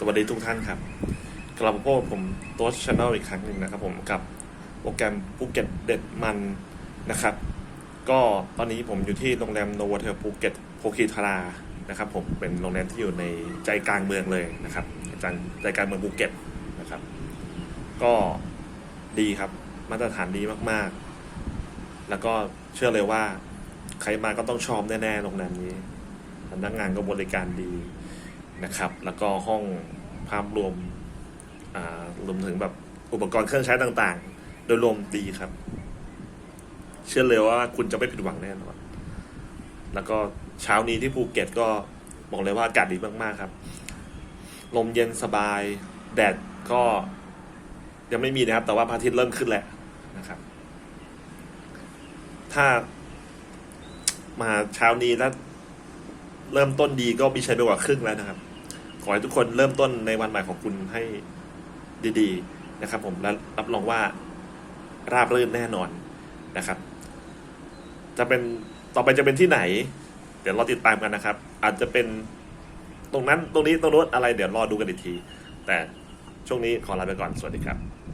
สวัสดีทุกท่านครับ กลับมาพบกับผมตัวช n แนลอีกครั้งหนึ่งนะครับผมกับโปรแกรมภูเก็ตเด็ดมันนะครับ ก็ตอนนี้ผมอยู่ที่โรงแรมโนวเทลภูเก็ตโพคีทารานะครับผมเป็นโรงแรมที่อยู่ในใจกลางเมืองเลยนะครับใจใจกลางเมืองภูเก็ตนะครับ ก็ดีครับมาตรฐานดีมากๆ แล้วก็เชื่อเลยว่าใครมาก็ต้องชอบแน่ๆโรงแรมนี้พนักงานก็บริการดี นะครับ แล้วก็ห้องภาพรวมรวมถึงแบบอุปกรณ์เครื่องใช้ต่างๆ โดยรวมดีครับ เชื่อเลยว่าคุณจะไม่ผิดหวังแน่นอนแล้วก็เช้านี้ที่ภูเก็ตก็บอกเลยว่าอากาศดีมากๆครับ ลมเย็นสบาย แดดก็ยังไม่มีนะครับ แต่ว่าพระอาทิตย์เริ่มขึ้นแหล้วนะครับ ถ้ามาเช้านี้แล้วเริ่มต้นดีก็มีชัยไปกว่าครึ่งแล้วนะครับ ขอให้ทุกคนเริ่มต้นในวันใหม่ของคุณให้ดีๆนะครับ ผมและรับรองว่าราบรื่นแน่นอนนะครับ จะเป็นต่อไปจะเป็นที่ไหน เดี๋ยวรอติดตามกันนะครับ อาจจะเป็นตรงนั้นตรงนี้ตรงนู้นอะไรเดี๋ยวรอดูกันอีกที แต่ช่วงนี้ขอลาไปก่อนสวัสดีครับ